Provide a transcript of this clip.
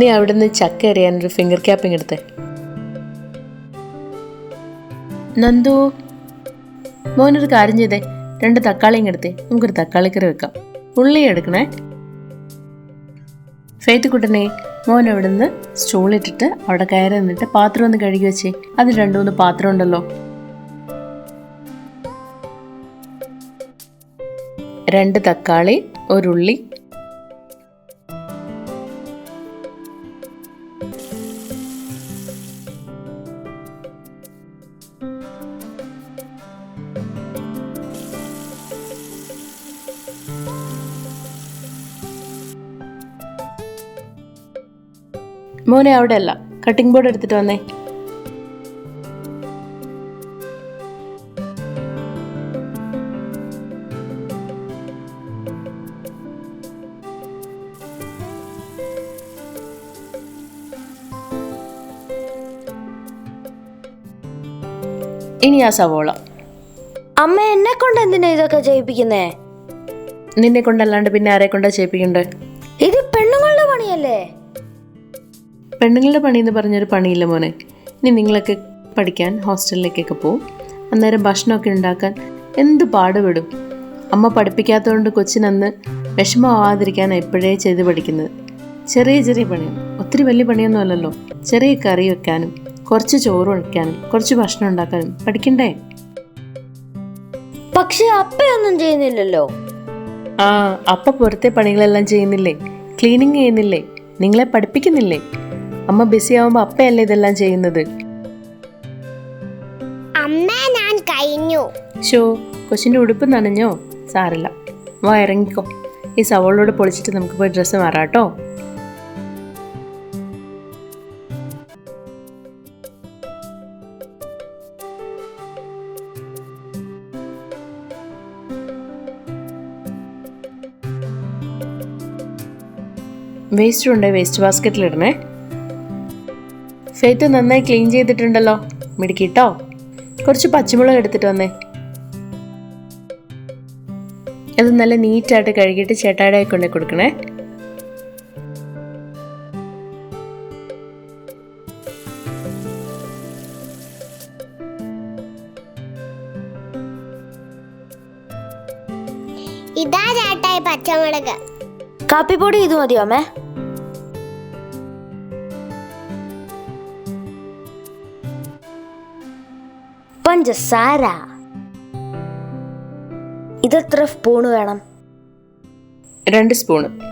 നീ അവിടുന്ന് ചക്ക എറിയാൻ ഒരു ഫിംഗർ ക്യാപ്പിംഗ് എടുത്തേ. നന്ദു മോനൊരു കാര്യം ചെയ്തേ. രണ്ട് തക്കാളിയും എടുത്തേ. നമുക്കൊരു തക്കാളിക്കറി വെക്കാം. ഉള്ളി എടുക്കണേ. ഫേത്ത് കുട്ടനെ മോൻ അവിടുന്ന് സ്റ്റൂളിട്ടിട്ട് അവിടെ കയറി നിന്നിട്ട് പാത്രം ഒന്ന് കഴുകി വെച്ചേ. അത് രണ്ടു മൂന്ന് പാത്രം ഉണ്ടല്ലോ. രണ്ട് തക്കാളി ഒരു മോനെ അവിടെ അല്ല കട്ടിംഗ് ബോർഡ് എടുത്തിട്ട് വന്നേ. ഇനി ആ സവോള. അമ്മ എന്നെ കൊണ്ട് എന്തിനാ ഇതൊക്കെ ചെയ്യിപ്പിക്കുന്നേ? നിന്നെ കൊണ്ടല്ലാണ്ട് പിന്നെ ആരെ കൊണ്ടാ ചെയ്യിപ്പിക്കണ്ടേ? ഇത് പെണ്ണുങ്ങളുടെ പണിയല്ലേ? പെണ്ണുങ്ങളുടെ പണി എന്ന് പറഞ്ഞൊരു പണിയില്ല മോനെ. ഇനി നിങ്ങളൊക്കെ പഠിക്കാൻ ഹോസ്റ്റലിലേക്കൊക്കെ പോവും. അന്നേരം ഭക്ഷണമൊക്കെ ഉണ്ടാക്കാൻ എന്ത് പാടുപെടും? അമ്മ പഠിപ്പിക്കാത്തതുകൊണ്ട് കൊച്ചിനന്ന് വിഷമമാവാതിരിക്കാൻ എപ്പോഴേ ചെയ്ത് പഠിക്കുന്നത്. ചെറിയ ചെറിയ പണിയാണ് ഒത്തിരി വലിയ പണിയൊന്നും അല്ലല്ലോ. ചെറിയ കറി വെക്കാനും കുറച്ച് ചോറ് വയ്ക്കാനും കുറച്ച് ഭക്ഷണം ഉണ്ടാക്കാനും പഠിക്കണ്ടേ? പക്ഷെ അപ്പയൊന്നും ചെയ്യുന്നില്ലല്ലോ. ആ അപ്പ പുറത്തെ പണികളെല്ലാം ചെയ്യുന്നില്ലേ? ക്ലീനിങ് ചെയ്യുന്നില്ലേ? നിങ്ങളെ പഠിപ്പിക്കുന്നില്ലേ? അമ്മ ബിസി ആവുമ്പോൾ അപ്പയല്ലേ ഇതെല്ലാം ചെയ്യുന്നത്? അമ്മ ഞാൻ കഴിഞ്ഞു. ഷോ കൊച്ചിന്റെ ഉടുപ്പ് നനഞ്ഞോ? സാറില്ല വാ ഇറങ്ങിക്കോ. ഈ സവോളോട് പൊളിച്ചിട്ട് നമുക്ക് പോയി ഡ്രസ്സ് മാറാട്ടോ വേസ്റ്റ് ഉണ്ടേ വേസ്റ്റ് ബാസ്ക്കറ്റിൽ ഫേറ്റ് നന്നായി ക്ലീൻ ചെയ്തിട്ടുണ്ടല്ലോ. മിടുക്കിട്ടോ? കുറച്ച് പച്ചമുളക് എടുത്തിട്ട് വന്നേ. അത് നല്ല നീറ്റായിട്ട് കഴുകിയിട്ട് ചേട്ടായുടെ കൊണ്ടേ കൊടുക്കണേ. ഇതാ ചേട്ടായി പച്ചമുളക്. കാപ്പിപ്പൊടി ഇത് മതിയോ അമ്മേ? പഞ്ചസാര. ഇതെത്ര സ്പൂണ് വേണം? രണ്ട് സ്പൂണ്.